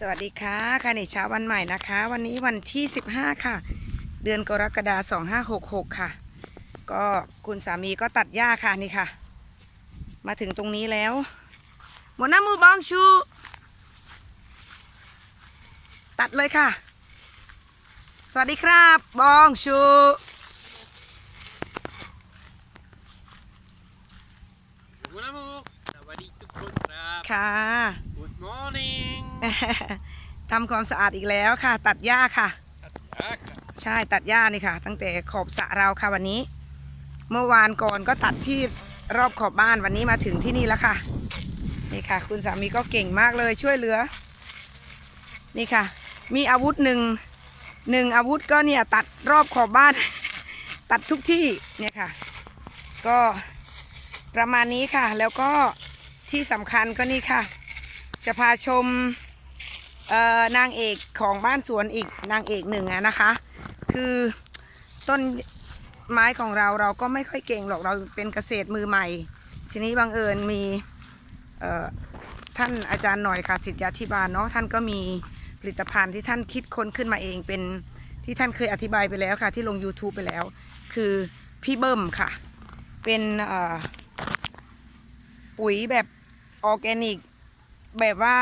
สวัสดีค่ะค่ะในเช้าวันใหม่นะคะ วันนี้วันที่ 15 ค่ะ เดือนกรกฎาคม2566 ค่ะ ก็คุณสามีก็ตัดหญ้าค่ะนี่ค่ะ มาถึงตรงนี้แล้วหมดหน้ามือบองชู ตัดเลยค่ะ สวัสดีครับ บองชูคุณน้ำมูกสวัสดีทุกคนครับค่ะ Good morning ทำความสะอาดอีกแล้วค่ะ ตัดหญ้าค่ะอะครับใช่ตัดหญ้านี่ค่ะ ตั้งแต่ขอบสระเราค่ะวันนี้ เมื่อวานก่อนก็ตัดที่รอบขอบบ้านวันนี้มาถึงที่นี่แล้วค่ะ นี่ค่ะ คุณสามีก็เก่งมากเลยช่วยเหลือ นี่ค่ะ มีอาวุธหนึ่งหนึ่งอาวุธก็เนี่ยตัดรอบขอบบ้าน ตัดทุกที่เนี่ยค่ะ ก็ประมาณนี้ค่ะ แล้วก็ที่สำคัญก็นี่ค่ะ จะพาชมเอ่อ นางเอกของบ้านสวนอีกนางเอกหนึ่งอะนะคะ คือต้นไม้ของเราเราก็ไม่ค่อยเก่งหรอกเราเป็นเกษตรมือใหม่ ทีนี้บังเอิญมีท่านอาจารย์หน่อยค่ะสิทธยาธิบาลเนาะท่านก็มีผลิตภัณฑ์ที่ท่านคิดค้นขึ้นมาเองเป็นที่ท่านเคยอธิบายไปแล้วค่ะ ที่ลง YouTube ไปแล้ว คือพี่เบิ้มค่ะ เป็นปุ๋ยแบบออร์แกนิก แบบว่า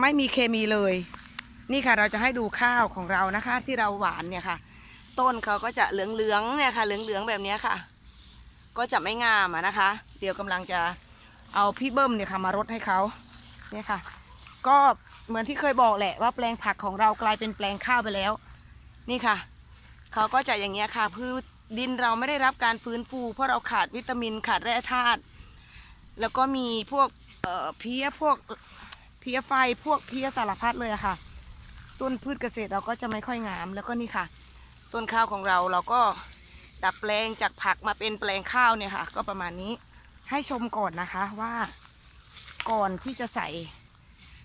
ไม่มีเคมีเลย นี่ค่ะเราจะให้ดูข้าวของเรานะคะ ที่เราหวานเนี่ยค่ะ ต้นเขาก็จะเหลืองๆเนี่ยค่ะ เหลืองๆแบบนี้ค่ะ ก็จะไม่งามนะคะ เดี๋ยวกำลังจะเอาพี่เบิ้มเนี่ยค่ะมารดให้เขาเนี่ยค่ะ ก็เหมือนที่เคยบอกแหละว่าแปลงผักของเรากลายเป็นแปลงข้าวไปแล้ว นี่ค่ะเขาก็จะอย่างเงี้ยค่ะพืชดินเราไม่ได้รับการฟื้นฟู เพราะเราขาดวิตามินขาดแร่ธาตุแล้วก็มีพวกเอ่อเพี้ยพวก พี้ยไฟพวกเพี้ยสารพัดเลยค่ะ ต้นพืชเกษตรเราก็จะไม่ค่อยงาม แล้วก็นี่ค่ะ ต้นข้าวของเราเราก็ดัดแปลงจากผักมาเป็นแปลงข้าวเนี่ยค่ะ ก็ประมาณนี้ให้ชมก่อนนะคะว่าก่อนที่จะใส่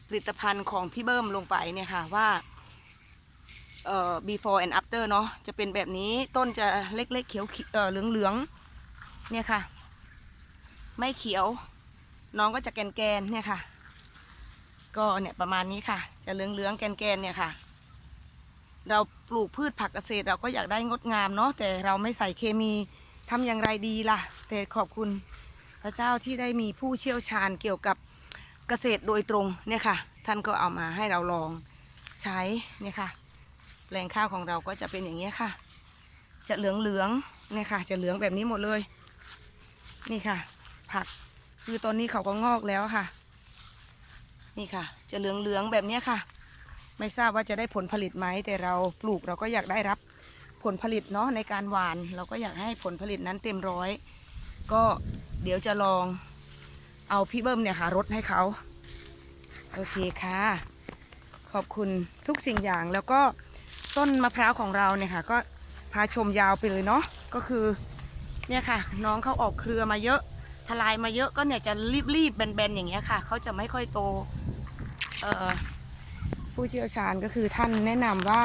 ผลิตภัณฑ์ของพี่เบิ้มลงไปเนี่ยค่ะว่าเอ่อ before and after เนาะจะเป็นแบบนี้ต้นจะเล็กๆเขียวๆเอ่อเหลืองๆเนี่ยค่ะ ไม่เขียว น้องก็จะแกนๆเนี่ยค่ะ ก็เนี่ยประมาณนี้ค่ะ จะเหลืองๆแกนๆเนี่ยค่ะ เราปลูกพืชผักเกษตรเราก็อยากได้งดงามเนาะแต่เราไม่ใส่เคมีทำอย่างไรดีล่ะ แต่ขอบคุณพระเจ้าที่ได้มีผู้เชี่ยวชาญเกี่ยวกับเกษตรโดยตรงเนี่ยค่ะ ท่านก็เอามาให้เราลองใช้เนี่ยค่ะ แปลงข้าวของเราก็จะเป็นอย่างนี้ค่ะ จะเหลืองๆเนี่ยค่ะ จะเหลืองแบบนี้หมดเลย นี่ค่ะ ผักคือตอนนี้เขาก็งอกแล้วค่ะ นี่ค่ะ จะเหลืองๆแบบนี้ค่ะ ไม่ทราบว่าจะได้ผลผลิตไหมแต่เราปลูกเราก็อยากได้รับผลผลิตเนาะในการหวาน เราก็อยากให้ผลผลิตนั้นเต็มร้อย ก็เดี๋ยวจะลองเอาพี่เบิ้มเนี่ยค่ะรดให้เขาโอเคค่ะ ขอบคุณทุกสิ่งอย่างแล้วก็ต้นมะพร้าวของเราเนี่ยค่ะ ก็พาชมยาวไปเลยเนาะก็คือเนี่ยค่ะ น้องเขาออกเครือมาเยอะทลายมาเยอะก็เนี่ยจะรีบๆแบนๆอย่างเงี้ยค่ะเขาจะไม่ค่อยโต ผู้เชี่ยวชาญก็คือท่านแนะนำว่า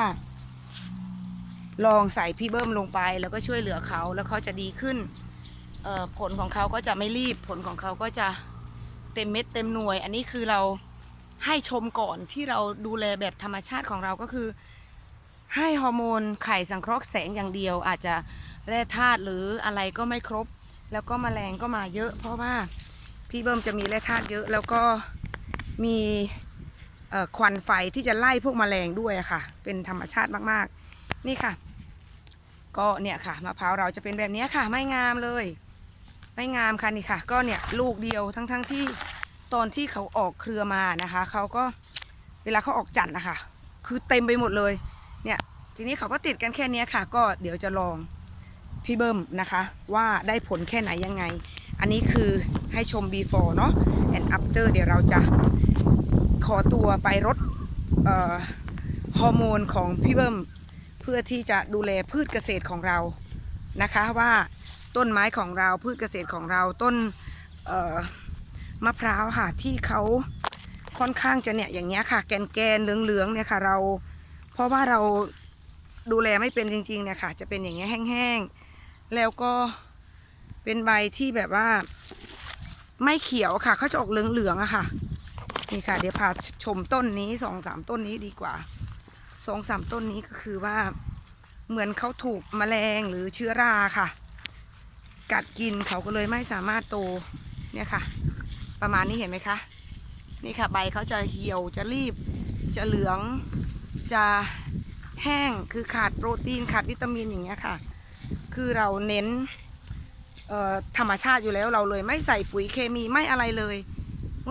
ลองใส่พี่เบิ้มลงไป แล้วก็ช่วยเหลือเขาแล้วเขาจะดีขึ้นผลของเขาก็จะไม่รีบผลของเขาก็จะเต็มเม็ดเต็มหน่วย อันนี้คือเราให้ชมก่อนที่เราดูแลแบบธรรมชาติของเราก็คือ ให้ฮอร์โมนไข่สังเคราะห์แสงอย่างเดียว อาจจะแร่ธาตุหรืออะไรก็ไม่ครบ แล้วก็แมลงก็มาเยอะ เพราะว่าพี่เบิ้มจะมีแร่ธาตุเยอะ แล้วก็มี ควันไฟที่จะไล่พวกแมลงด้วยค่ะ เป็นธรรมชาติมากๆ นี่ค่ะ ก็เนี่ยค่ะมะพร้าวเราจะเป็นแบบนี้ค่ะ ไม่งามเลย ไม่งามค่ะนี่ค่ะ ก็เนี่ยลูกเดียวทั้งๆทที่ตอนที่เขาออกเครือมานะคะเขาก็เวลาเขาออกจันทร์นะคะคือเต็มไปหมดเลยเนี่ยทีนี้เขาก็ติดกันแค่นี้ค่ะ ก็เดี๋ยวจะลองพี่เบิ้มนะคะ ว่าได้ผลแค่ไหนยังไง อันนี้คือให้ชม before เนาะ and after เดี๋ยวเราจะ ขอตัวไปรดฮอร์โมนของพี่เบิ้มเพื่อที่จะดูแลพืชเกษตรของเรานะคะว่าต้นไม้ของเราพืชเกษตรของเราต้นมะพร้าวค่ะที่เขาค่อนข้างจะเนี่ยอย่างเงี้ยค่ะ แกนแกนๆเหลืองๆเนี่ยค่ะเราเพราะว่าเราดูแลไม่เป็นจริงๆเนี่ยค่ะ จะเป็นอย่างเงี้ยแห้งๆแล้วก็เป็นใบที่แบบว่าไม่เขียวค่ะเขาจะออกเหลืองๆอะค่ะ นี่ค่ะ เดี๋ยวพาชมต้นนี้สองสามต้นนี้ดีกว่าสองสามต้นนี้ก็คือว่าเหมือนเขาถูกแมลงหรือเชื้อราค่ะ กัดกินเขาก็เลยไม่สามารถโตเนี่ยค่ะ ประมาณนี้เห็นไหมคะ นี่ค่ะใบเขาจะเหี่ยวจะรีบ จะเหลืองจะแห้งคือขาดโปรตีนขาดวิตามินอย่างเงี้ยค่ะ คือเราเน้นธรรมชาติอยู่แล้วเราเลยไม่ใส่ปุ๋ยเคมีไม่อะไรเลย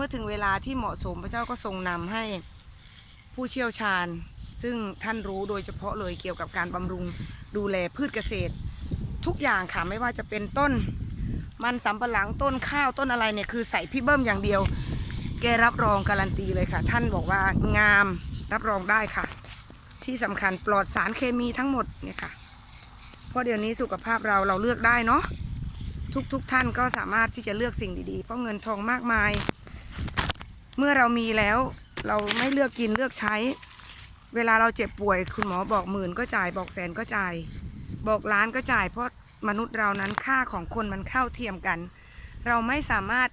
มื่อถึงเวลาที่เหมาะสมพระเจ้าก็ทรงนำให้ผู้เชี่ยวชาญ ซึ่งท่านรู้โดยเฉพาะเลยเกี่ยวกับการบำรุงดูแลพืชเกษตร ทุกอย่างค่ะไม่ว่าจะเป็นต้น มันสำปะหลังต้นข้าวต้นอะไรเนี่ยคือใส่พี่เบิ้มอย่างเดียว แกรับรองการันตีเลยค่ะ ท่านบอกว่างามรับรองได้ค่ะ ที่สำคัญปลอดสารเคมีทั้งหมดเนี่ยค่ะเพราะเดี๋ยวนี้สุขภาพเราเราเลือกได้เนาะทุกๆทท่านก็สามารถที่จะเลือกสิ่งดีๆ เพราะเงินทองมากมาย เมื่อเรามีแล้ว เราไม่เลือกกินเลือกใช้ เวลาเราเจ็บป่วย คุณหมอบอกหมื่นก็จ่ายบอกแสนก็จ่าย บอกล้านก็จ่าย เพราะมนุษย์เรานั้นค่าของคนมันเข้าเทียมกัน เราไม่สามารถ